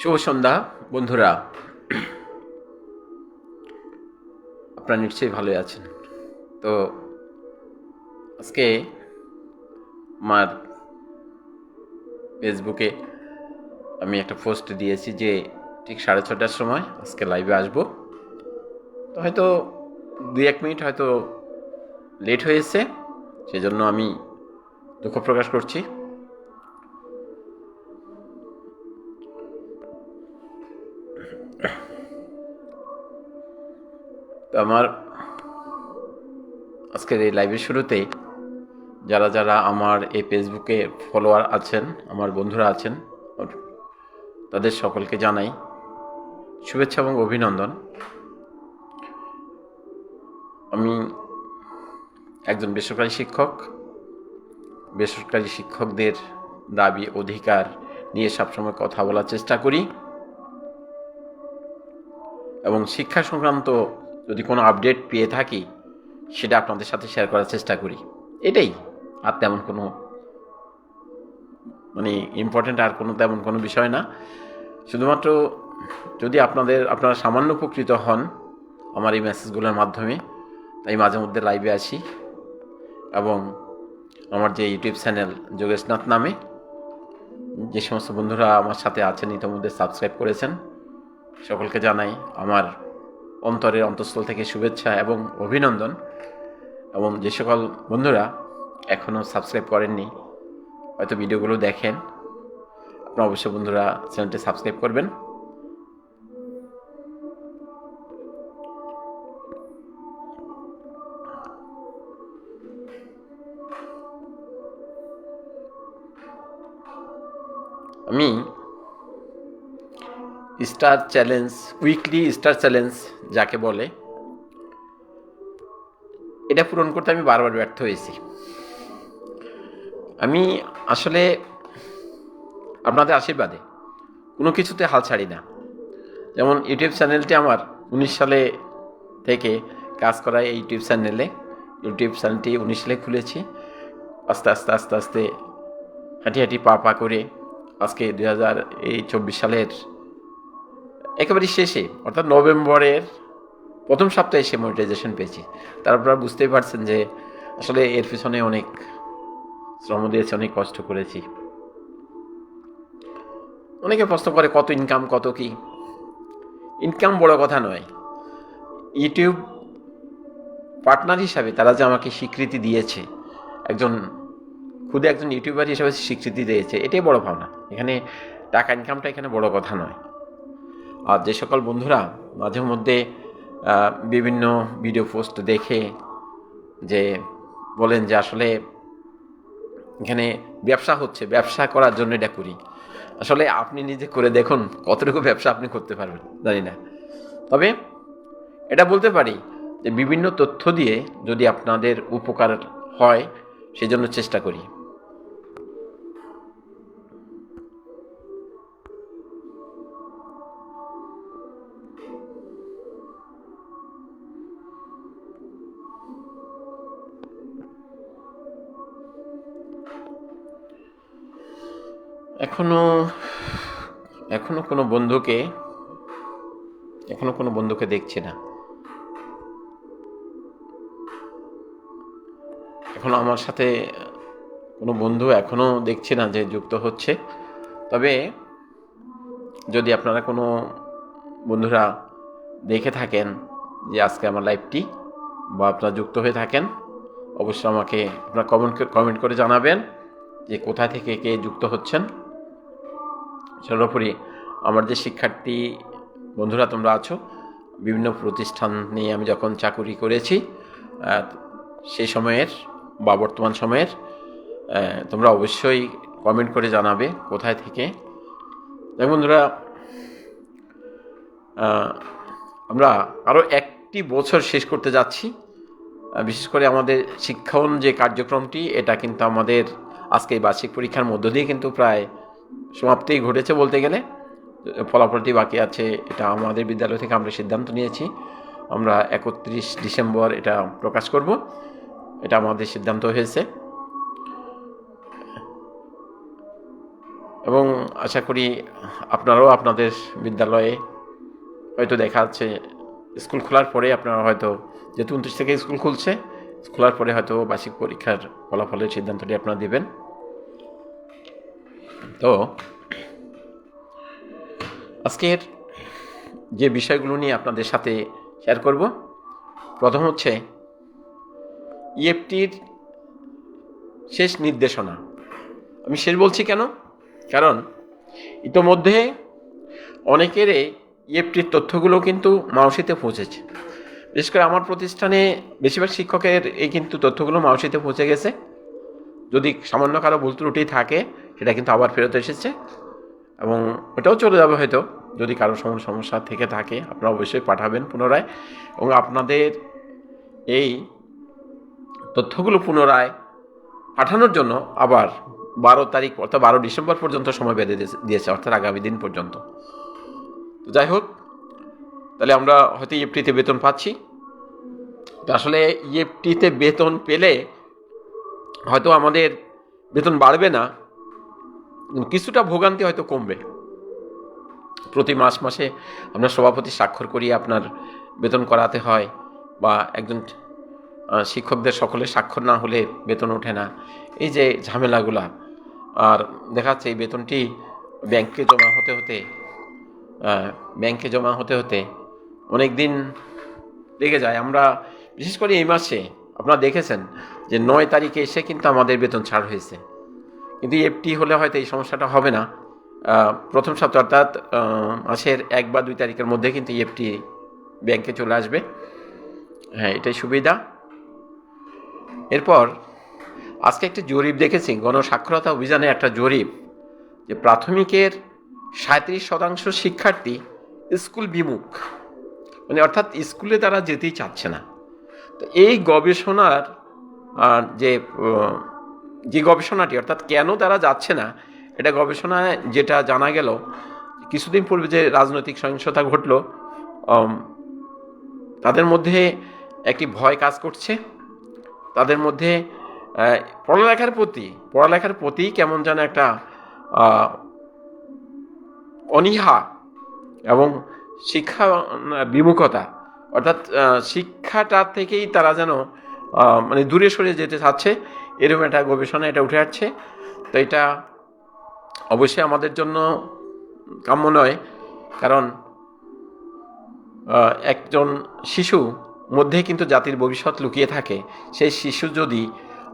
শুভ সন্ধ্যা, বন্ধুরা। আপনারা নিশ্চয়ই ভালোই আছেন। তো আজকে আমার ফেসবুকে আমি একটা পোস্ট দিয়েছি যে ঠিক সাড়ে ছটার সময় আজকে লাইভে আসব। তো হয়তো দুই এক মিনিট হয়তো লেট হয়েছে, সেজন্য আমি দুঃখ প্রকাশ করছি। আমার আজকের এই লাইভের শুরুতেই যারা যারা আমার এই ফেসবুকে ফলোয়ার আছেন, আমার বন্ধুরা আছেন তাদের সকলকে জানাই শুভেচ্ছা এবং অভিনন্দন। আমি একজন বেসরকারি শিক্ষক বেসরকারি শিক্ষকদের দাবি, অধিকার নিয়ে সবসময় কথা বলার চেষ্টা করি। এবং শিক্ষা সংক্রান্ত যদি কোনো আপডেট পেয়ে থাকি, সেটা আপনাদের সাথে শেয়ার করার চেষ্টা করি। এটাই। আর তেমন কোনো মানে ইম্পর্ট্যান্ট আর কোনো তেমন কোনো বিষয় না। শুধুমাত্র যদি আপনাদের, আপনারা সামান্য উপকৃত হন আমার এই মেসেজগুলোর মাধ্যমে, তাই মাঝে মধ্যে লাইভে আসি। এবং আমার যে ইউটিউব চ্যানেল যোগেশনাথ নামে, যে সমস্ত বন্ধুরা আমার সাথে আছেন, ইতিমধ্যে সাবস্ক্রাইব করেছেন, সকলকে জানাই আমার অন্তরের অন্তঃস্থল থেকে শুভেচ্ছা এবং অভিনন্দন। এবং যে সকল বন্ধুরা এখনও সাবস্ক্রাইব করেননি, হয়তো ভিডিওগুলো দেখেন। আপনারা অবশ্যই বন্ধুরা চ্যানেলটি সাবস্ক্রাইব করবেন। আমি star challenge weekly star challenge যাকে বলে, এটা পূরণ করতে আমি বারবার ব্যর্থ হয়েছি। আমি আসলে আপনাদের আশীর্বাদে কোনো কিছুতে হাল ছাড়ি না। যেমন ইউটিউব চ্যানেলটি আমার উনিশ সালে থেকে কাজ করা এই ইউটিউব চ্যানেলে, ইউটিউব চ্যানেলটি উনিশ সালে খুলেছি। আস্তে আস্তে আস্তে আস্তে হাঁটি হাঁটি পা পা করে আজকে দুই হাজার এই চব্বিশ সালের একেবারে শেষে, অর্থাৎ নভেম্বরের প্রথম সপ্তাহে সে মনিটাইজেশন পেয়েছি। তারপর বুঝতেই পারছেন যে আসলে এর পিছনে অনেক শ্রম দিয়েছি, অনেক কষ্ট করেছি। অনেকে প্রশ্ন করে কত ইনকাম কত কি? ইনকাম বড় কথা নয়। ইউটিউব পার্টনার হিসাবে তারা যে আমাকে স্বীকৃতি দিয়েছে, একজন খুদে একজন ইউটিউবার হিসাবে স্বীকৃতি দিয়েছে। এটাই বড় ভাবনা। এখানে টাকা ইনকামটা এখানে বড় কথা নয়। আর যে সকল বন্ধুরা মাঝে মধ্যে বিভিন্ন ভিডিও পোস্ট দেখে যে বলেন যে আসলে এখানে ব্যবসা হচ্ছে, ব্যবসা করার জন্য এটা করি। আসলে আপনি নিজে করে দেখুন কতটুকু ব্যবসা আপনি করতে পারবেন, জানি না। তবে এটা বলতে পারি যে বিভিন্ন তথ্য দিয়ে যদি আপনাদের উপকার হয়, সেজন্য চেষ্টা করি। এখনও এখনও কোনো বন্ধুকে, এখনও কোনো বন্ধুকে দেখছি না। এখনও আমার সাথে কোনো বন্ধু এখনও দেখছি না যে যুক্ত হচ্ছে। তবে যদি আপনারা কোনো বন্ধুরা দেখে থাকেন যে আজকে আমার লাইভটি বা আপনারা যুক্ত হয়ে থাকেন, অবশ্যই আমাকে আপনারা কমেন্ট কমেন্ট করে জানাবেন যে কোথা থেকে কে যুক্ত হচ্ছেন। সর্বোপরি আমার যে শিক্ষার্থী বন্ধুরা তোমরা আছো, বিভিন্ন প্রতিষ্ঠান নিয়ে আমি যখন চাকুরি করেছি সেই সময়ের বা বর্তমান সময়ের তোমরা অবশ্যই কমেন্ট করে জানাবে কোথায় থেকে। দেখ বন্ধুরা আমরা আরও একটি বছর শেষ করতে যাচ্ছি। বিশেষ করে আমাদের শিক্ষণ যে কার্যক্রমটি, এটা কিন্তু আমাদের আজকে বার্ষিক পরীক্ষার মধ্য দিয়ে কিন্তু প্রায় সমাপ্তি ঘটেছে বলতে গেলে। ফলাফলটি বাকি আছে, এটা আমাদের বিদ্যালয় থেকে আমরা সিদ্ধান্ত নিয়েছি। আমরা একত্রিশ ডিসেম্বর এটা প্রকাশ করব। এটা আমাদের সিদ্ধান্ত হয়েছে। এবং আশা করি আপনারাও আপনাদের বিদ্যালয়ে হয়তো দেখা যাচ্ছে, স্কুল খোলার পরে আপনারা হয়তো যেহেতু উনত্রিশ থেকে স্কুল খুলছে খোলার পরে হয়তো বার্ষিক পরীক্ষার ফলাফলের সিদ্ধান্তটি আপনারা দেবেন। তো আজকের যে বিষয়গুলো নিয়ে আপনাদের সাথে শেয়ার করব, প্রথম হচ্ছে ইএফটির শেষ নির্দেশনা। আমি শেষ বলছি কেন? কারণ ইতোমধ্যে অনেকের ইএফটির তথ্যগুলো কিন্তু মাউসিতে পৌঁছেছে। বিশেষ করে আমার প্রতিষ্ঠানে বেশিরভাগ শিক্ষকের এই কিন্তু তথ্যগুলো মাউসিতে পৌঁছে গেছে। যদি সামান্য কারও ভুল ত্রুটি থাকে, সেটা কিন্তু আবার ফেরত এসেছে এবং ওটাও চলে যাবে হয়তো, যদি কারও সমস্যা থেকে থাকে, আপনারা অবশ্যই পাঠাবেন পুনরায় এবং আপনাদের এই তথ্যগুলো পুনরায় পাঠানোর জন্য আবার বারো তারিখ, অর্থাৎ বারো ডিসেম্বর পর্যন্ত সময় বেঁধে দিয়েছে- দিয়েছে, অর্থাৎ আগামী দিন পর্যন্ত। তো যাই হোক, তাহলে আমরা হয়তো ইএফটিতে বেতন পাচ্ছি। তো আসলে ইএফটিতে বেতন পেলে হয়তো আমাদের বেতন বাড়বে না কিছুটা ভোগান্তি হয়তো কমবে। প্রতি মাস মাসে আপনার সভাপতি স্বাক্ষর করিয়ে আপনার বেতন করাতে হয় বা একজন শিক্ষকদের সকলে স্বাক্ষর না হলে বেতন ওঠে না। এই যে ঝামেলাগুলা, আর দেখা যাচ্ছে এই বেতনটি ব্যাংকে জমা হতে হতে ব্যাংকে জমা হতে হতে অনেক দিন লেগে যায়। আমরা বিশেষ করে এই মাসে আপনারা দেখেছেন যে নয় তারিখে এসে কিন্তু আমাদের বেতন ছাড় হয়েছে। কিন্তু এফটি হলে হয়তো এই সমস্যাটা হবে না। প্রথম সপ্তাহ অর্থাৎ মাসের এক বা দুই তারিখের মধ্যে কিন্তু এফটি ব্যাংকে চলে আসবে। হ্যাঁ এটাই সুবিধা। এরপর, আজকে একটা জরিপ দেখেছি গণসাক্ষরতা অভিযানে একটা জরিপ যে প্রাথমিকের সাঁত্রিশ শতাংশ শিক্ষার্থী স্কুল বিমুখ। মানে অর্থাৎ স্কুলে তারা যেতেই চাচ্ছে না। তো এই গবেষণার যে যে গবেষণাটি, অর্থাৎ কেন তারা যাচ্ছে না, এটা গবেষণায় যেটা জানা গেল, কিছুদিন পূর্বে যে রাজনৈতিক সহিংসতা ঘটলো তাদের মধ্যে একটি ভয় কাজ করছে। তাদের মধ্যে পড়ালেখার প্রতি পড়ালেখার প্রতি কেমন যেন একটা অনীহা এবং শিক্ষা বিমুখতা অর্থাৎ শিক্ষাটা থেকেই তারা যেন মানে দূরে সরে যেতে চাচ্ছে, এরকম একটা গবেষণা এটা উঠে আসছে। তো এটা অবশ্যই আমাদের জন্য কাম্য নয়, কারণ একজন শিশু মধ্যে কিন্তু জাতির ভবিষ্যৎ লুকিয়ে থাকে। সেই শিশু যদি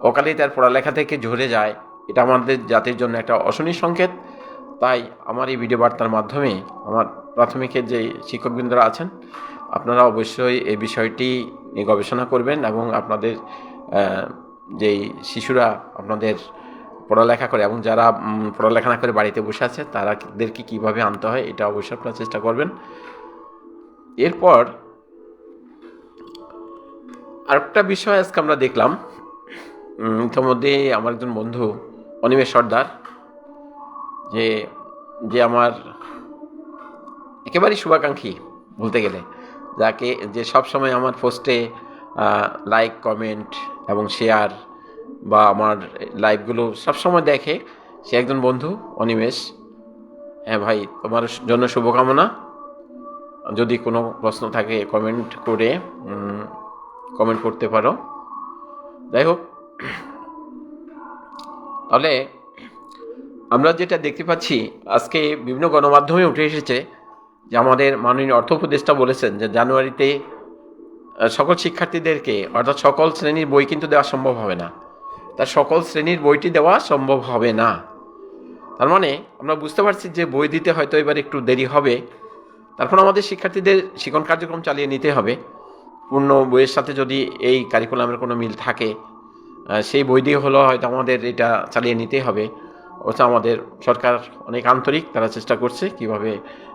অকালেই তার পড়ালেখা থেকে ঝরে যায়, এটা আমাদের জাতির জন্য একটা অশনি সংকেত। তাই আমার এই ভিডিও বার্তার মাধ্যমে আমার প্রাথমিকের যে শিক্ষকবৃন্দরা আছেন আপনারা অবশ্যই এই বিষয়টি গবেষণা করবেন এবং আপনাদের যেই শিশুরা আপনাদের পড়ালেখা করে এবং যারা পড়ালেখা না করে বাড়িতে বসে আছে, তারাদেরকে কীভাবে আনতে হয়, এটা অবশ্যই আপনারা চেষ্টা করবেন। এরপর আরেকটা বিষয় আজকে আমরা দেখলাম। ইতিমধ্যে আমার একজন বন্ধু অনিমেষ সর্দার, যে যে আমার একেবারেই শুভাকাঙ্ক্ষী বলতে গেলে। যাকে যে সব সময় আমার পোস্টে লাইক কমেন্ট এবং শেয়ার বা আমার লাইভগুলো সবসময় দেখে। সে একজন বন্ধু, অনিমেষ। হ্যাঁ ভাই, তোমার জন্য শুভকামনা। যদি কোনো প্রশ্ন থাকে কমেন্ট করে কমেন্ট করতে পারো। যাই হোক, তাহলে আমরা যেটা দেখতে পাচ্ছি, আজকে বিভিন্ন গণমাধ্যমে উঠে এসেছে যে আমাদের মাননীয় অর্থ উপদেষ্টা বলেছেন যে জানুয়ারিতে সকল শিক্ষার্থীদেরকে, অর্থাৎ সকল শ্রেণির বই কিন্তু দেওয়া সম্ভব হবে না। তার সকল শ্রেণির বইটি দেওয়া সম্ভব হবে না। তার মানে আমরা বুঝতে পারছি যে বই দিতে হয়তো এবার একটু দেরি হবে। তারপর আমাদের শিক্ষার্থীদের শিক্ষণ কার্যক্রম চালিয়ে নিতে হবে। পূর্ণ বইয়ের সাথে যদি এই কারিকুলামের কোনো মিল থাকে সেই বই দিয়ে হলো হয়তো আমাদের এটা চালিয়ে নিতে হবে। অথচ আমাদের সরকার অনেক আন্তরিক, তারা চেষ্টা করছে কীভাবে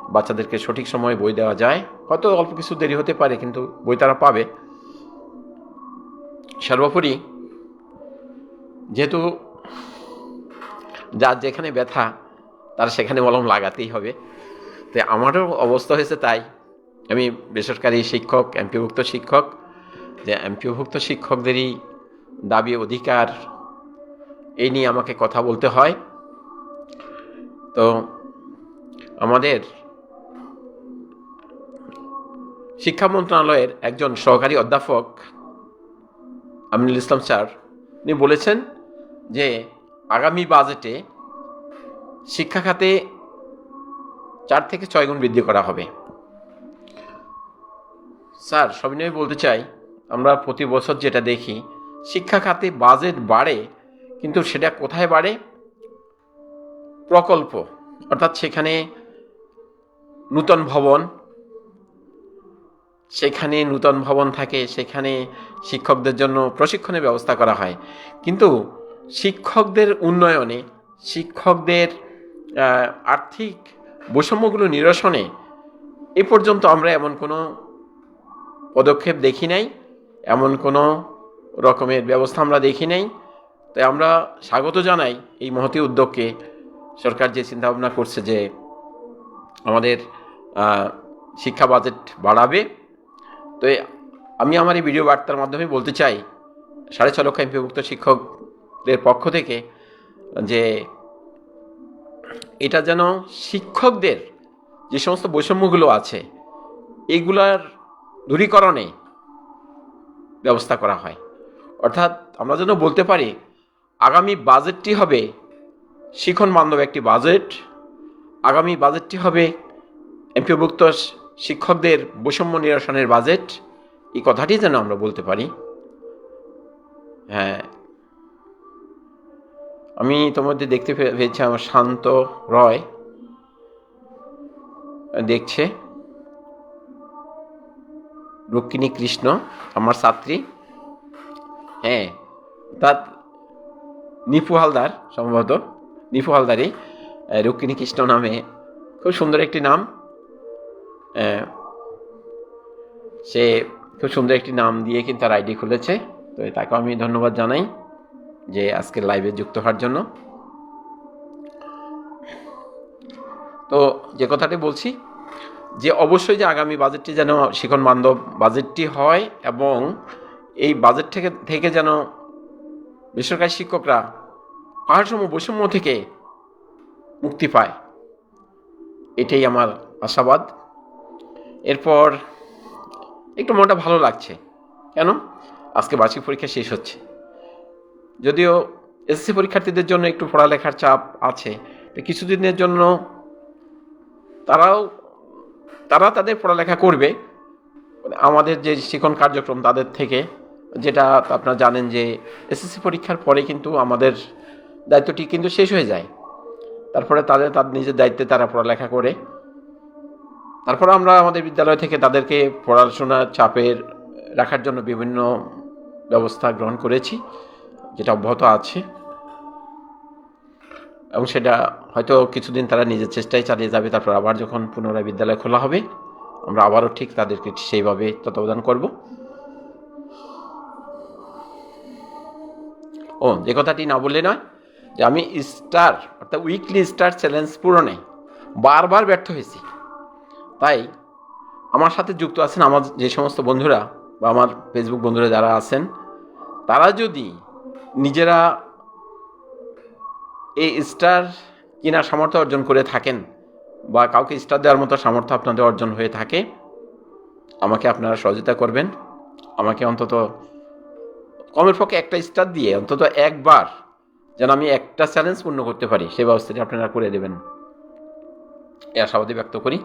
বাচ্চাদেরকে সঠিক সময়ে বই দেওয়া যায়। হয়তো অল্প কিছু দেরি হতে পারে, কিন্তু বই তারা পাবে। সর্বোপরি, যেহেতু যার যেখানে ব্যথা, তার সেখানে মলম লাগাতেই হবে। তো আমারও অবস্থা হয়েছে তাই। আমি বেসরকারি শিক্ষক এমপিভুক্ত শিক্ষক। যে এমপিভুক্ত শিক্ষকদেরই দাবি, অধিকার, এই নিয়ে আমাকে কথা বলতে হয়। তো আমাদের শিক্ষা মন্ত্রণালয়ের একজন সহকারী অধ্যাপক আমিনুল ইসলাম স্যার উনি বলেছেন যে আগামী বাজেটে শিক্ষা খাতে চার থেকে ছয় গুণ বৃদ্ধি করা হবে। স্যার, সবিনয় বলতে চাই, আমরা প্রতি বছর যেটা দেখি, শিক্ষা খাতে বাজেট বাড়ে, কিন্তু সেটা কোথায় বাড়ে? প্রকল্প, অর্থাৎ সেখানে নূতন ভবন সেখানে নূতন ভবন থাকে, সেখানে শিক্ষকদের জন্য প্রশিক্ষণের ব্যবস্থা করা হয়। কিন্তু শিক্ষকদের উন্নয়নে, শিক্ষকদের আর্থিক বৈষম্যগুলো নিরসনে এ পর্যন্ত আমরা এমন কোনো পদক্ষেপ দেখি নাই, এমন কোনো রকমের ব্যবস্থা আমরা দেখি নাই। তাই আমরা স্বাগত জানাই এই মহতি উদ্যোগকে। সরকার যে চিন্তাভাবনা করছে যে আমাদের শিক্ষা বাজেট বাড়াবে তো আমি আমার এই ভিডিও বার্তার মাধ্যমে বলতে চাই, সাড়ে ছ লক্ষ এমপিভুক্ত শিক্ষকদের পক্ষ থেকে, যে এটা যেন শিক্ষকদের যে সমস্ত বৈষম্যগুলো আছে, এগুলার দূরীকরণে ব্যবস্থা করা হয়। অর্থাৎ আমরা যেন বলতে পারি, আগামী বাজেটটি হবে শিখন বান্ধব একটি বাজেট, আগামী বাজেটটি হবে এমপিভুক্ত শিক্ষকদের বৈষম্য নিরসনের বাজেট, এই কথাটি যেন আমরা বলতে পারি। হ্যাঁ। আমি তোমাদের দেখতে পেয়েছি আমার শান্ত রয়। দেখছে। রুক্মিণী কৃষ্ণ, আমার ছাত্রী। হ্যাঁ তার নিপু হালদার সম্ভবত। নিপু হালদারই রুক্মিণী কৃষ্ণ নামে। খুব সুন্দর একটি নাম। সে খুব সুন্দর একটি নাম দিয়ে কিন্তু তার আইডি খুলেছে। তো তাকে আমি ধন্যবাদ জানাই যে আজকের লাইভে যুক্ত হওয়ার জন্য। তো যে কথাটি বলছি, যে অবশ্যই যে আগামী বাজেটটি যেন শিখন বান্ধব বাজেটটি হয় এবং এই বাজেট থেকে থেকে যেন বেসরকারি শিক্ষকরা পাহাড়সম বৈষম্য থেকে মুক্তি পায়, এটাই আমার আশাবাদ। এরপর একটু মনটা ভালো লাগছে। কেন? আজকে বার্ষিক পরীক্ষা শেষ হচ্ছে। যদিও এসএসসি পরীক্ষার্থীদের জন্য একটু পড়ালেখার চাপ আছে, তো কিছুদিনের জন্য তারাও, তারা তাদের পড়ালেখা করবে। আমাদের যে শিক্ষণ কার্যক্রম তাদের থেকে, যেটা আপনারা জানেন যে এসএসসি পরীক্ষার পরে কিন্তু আমাদের দায়িত্বটি কিন্তু শেষ হয়ে যায়। তারপরে তাদের তার নিজের দায়িত্বে তারা পড়ালেখা করে। তারপরে আমরা আমাদের বিদ্যালয় থেকে তাদেরকে পড়াশোনার চাপের রাখার জন্য বিভিন্ন ব্যবস্থা গ্রহণ করেছি, যেটা অব্যাহত আছে। এবং সেটা হয়তো কিছুদিন তারা নিজের চেষ্টায় চালিয়ে যাবে, তারপর আবার যখন পুনরায় বিদ্যালয় খোলা হবে, আমরা আবারও ঠিক তাদেরকে সেইভাবে তত্ত্বাবধান করব। ও, যে কথাটি না বললে নয় যে আমি স্টার, অর্থাৎ উইকলি স্টার চ্যালেঞ্জ পূরণে বারবার ব্যর্থ হয়েছি। তাই আমার সাথে যুক্ত আছেন আমার যে সমস্ত বন্ধুরা বা আমার ফেসবুক বন্ধুরা যারা আছেন, তারা যদি নিজেরা এই স্টার কেনার সামর্থ্য অর্জন করে থাকেন বা কাউকে স্টার দেওয়ার মতো সামর্থ্য আপনাদের অর্জন হয়ে থাকে, আমাকে আপনারা সহযোগিতা করবেন। আমাকে অন্তত কমের পক্ষে একটা স্টার দিয়ে অন্তত একবার যেন আমি একটা চ্যালেঞ্জ পূর্ণ করতে পারি সেই ব্যবস্থাটি আপনারা করে দেবেন। এ আশাবাদী ব্যক্ত করি।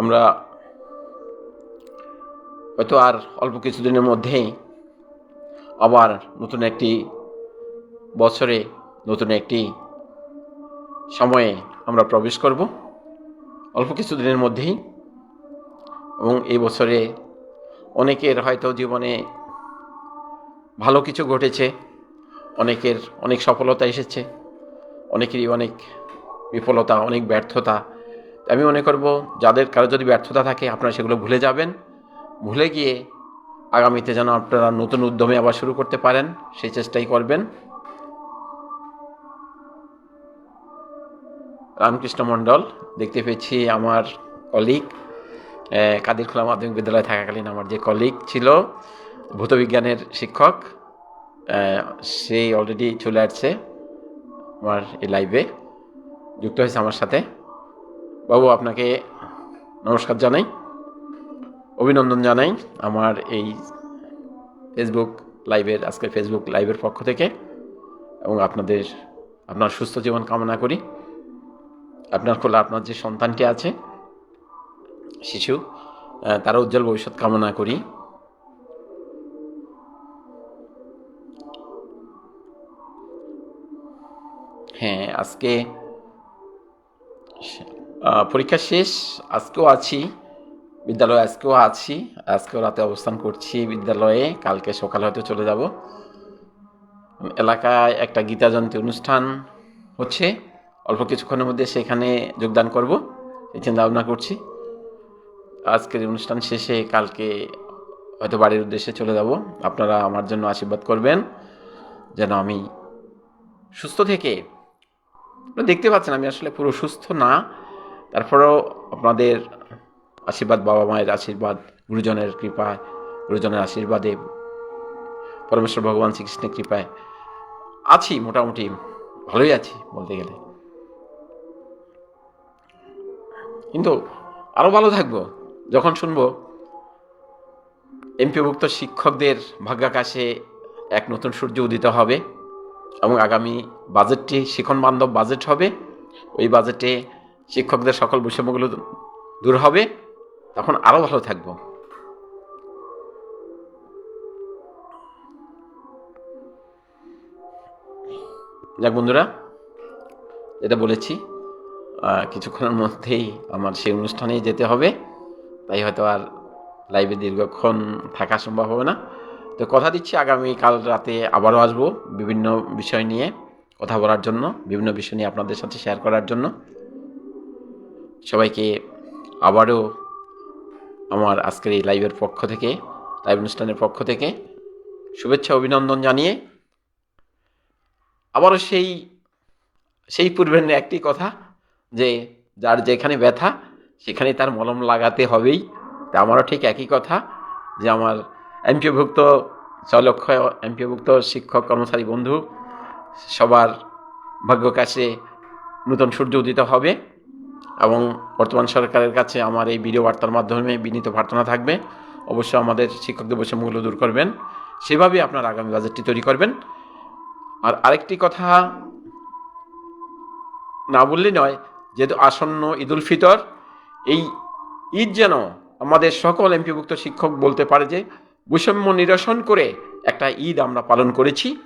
আমরা হয়তো আর অল্প কিছুদিনের মধ্যেই আবার নতুন একটি বছরে, নতুন একটি সময়ে আমরা প্রবেশ করব। অল্প কিছুদিনের মধ্যেই এবং এই বছরে অনেকের হয়তো জীবনে ভালো কিছু ঘটেছে, অনেকের অনেক সফলতা এসেছে, অনেকেরই অনেক বিফলতা, অনেক ব্যর্থতা আমি মনে করব যাদের কারও যদি ব্যর্থতা থাকে আপনারা সেগুলো ভুলে যাবেন। ভুলে গিয়ে আগামীতে যেন আপনারা নতুন উদ্যমে আবার শুরু করতে পারেন সেই চেষ্টাই করবেন। রামকৃষ্ণ মণ্ডল দেখতে পেয়েছি আমার কলিগ কাদিরখোলা মাধ্যমিক বিদ্যালয়ে থাকাকালীন আমার যে কলিগ ছিল ভূতবিজ্ঞানের শিক্ষক আহ, সে অলরেডি চলে আসছে আমার এই লাইভে যুক্ত হয়েছে আমার সাথে। বাবু, আপনাকে নমস্কার জানাই, অভিনন্দন জানাই আমার এই ফেসবুক লাইভের আজকে ফেসবুক লাইভের পক্ষ থেকে এবং আপনাদের, আপনার সুস্থ জীবন কামনা করি। আপনার কোলে আপনার যে সন্তানটি আছে, শিশু তার উজ্জ্বল ভবিষ্যৎ কামনা করি। হ্যাঁ আজকে পরীক্ষা শেষ, আজকেও আছি, বিদ্যালয়ে আজকেও আছি, আজকেও রাতে অবস্থান করছি বিদ্যালয়ে, কালকে সকালে হয়তো চলে যাব। এলাকায় একটা গীতা জয়ন্তী অনুষ্ঠান হচ্ছে, অল্প কিছুক্ষণের মধ্যে সেখানে যোগদান করব, এই চিন্তা ভাবনা করছি। আজকের অনুষ্ঠান শেষে কালকে হয়তো বাড়ির উদ্দেশ্যে চলে যাব, আপনারা আমার জন্য আশীর্বাদ করবেন, যেন আমি সুস্থ থেকে, দেখতে পাচ্ছেন আমি আসলে পুরো সুস্থ না তারপরেও আপনাদের আশীর্বাদ, বাবা মায়ের আশীর্বাদ, গুরুজনের কৃপায়, গুরুজনের আশীর্বাদে পরমেশ্বর ভগবান শ্রীকৃষ্ণের কৃপায় আছি, মোটামুটি ভালোই আছি বলতে গেলে। কিন্তু আরও ভালো থাকব, যখন শুনব এমপিভুক্ত শিক্ষকদের ভাগ্যাকাশে এক নতুন সূর্য উদিত হবে এবং আগামী বাজেটটি শিখন বান্ধব বাজেট হবে। ওই বাজেটে শিক্ষকদের সকল বৈষম্যগুলো দূর হবে, তখন আরও ভালো থাকব। যাক বন্ধুরা, যেটা বলেছি কিছুক্ষণের মধ্যেই আমার সেই অনুষ্ঠানেই যেতে হবে, তাই হয়তো আর লাইভে দীর্ঘক্ষণ থাকা সম্ভব হবে না। তো কথা দিচ্ছি আগামী কাল রাতে আবারও আসব বিভিন্ন বিষয় নিয়ে কথা বলার জন্য, বিভিন্ন বিষয় নিয়ে আপনাদের সাথে শেয়ার করার জন্য। সবাইকে আবারও আমার আজকের এই লাইভের পক্ষ থেকে লাইভ অনুষ্ঠানের পক্ষ থেকে শুভেচ্ছা, অভিনন্দন জানিয়ে আবারও সেই সেই পূর্বের একটি কথা যে যার যেখানে ব্যথা, সেখানে তার মলম লাগাতে হবেই। তা আমারও ঠিক একই কথা যে আমার এমপিভুক্ত চলক্ষ এমপিভুক্ত শিক্ষক, কর্মচারী, বন্ধু, সবার ভাগ্যকাশে নূতন সূর্য উদিত হবে। এবং বর্তমান সরকারের কাছে আমার এই ভিডিও বার্তার মাধ্যমে বিনীত প্রার্থনা থাকবে। অবশ্যই আমাদের শিক্ষকদের বৈষম্যগুলো দূর করবেন। সেভাবে আপনার আগামী বাজেটটি তৈরি করবেন। আর আরেকটি কথা না বললে নয়, যেহেতু আসন্ন ঈদুল ফিতর, এই ঈদ যেন আমাদের সকল এমপিভুক্ত শিক্ষক বলতে পারে যে, বৈষম্য নিরসন করে একটা ঈদ আমরা পালন করেছি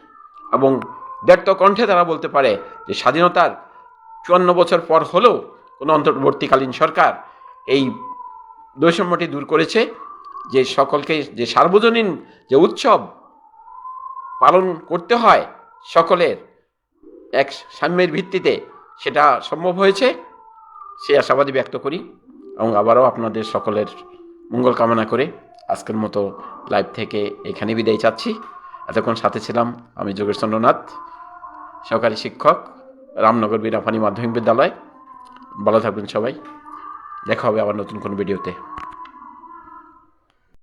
এবং ব্যক্ত কণ্ঠে তারা বলতে পারে যে, স্বাধীনতার চুয়ান্ন বছর পর হলেও কোনো অন্তর্বর্তীকালীন সরকার এই বৈষম্যটি দূর করেছে যে সকলকে, যে সার্বজনীন যে উৎসব পালন করতে হয় সকলের এক সাম্যের ভিত্তিতে সেটা সম্ভব হয়েছে, সে আশাবাদী ব্যক্ত করি এবং আবারও আপনাদের সকলের মঙ্গল কামনা করে আজকের মতো লাইভ থেকে এখানে বিদায় চাচ্ছি। এতক্ষণ সাথে ছিলাম আমি যোগেশ চন্দ্রনাথ সহকারী শিক্ষক, রামনগর বীরাপানি মাধ্যমিক বিদ্যালয়। ভালো থাকবেন সবাই। দেখা হবে আবার নতুন কোনো ভিডিওতে।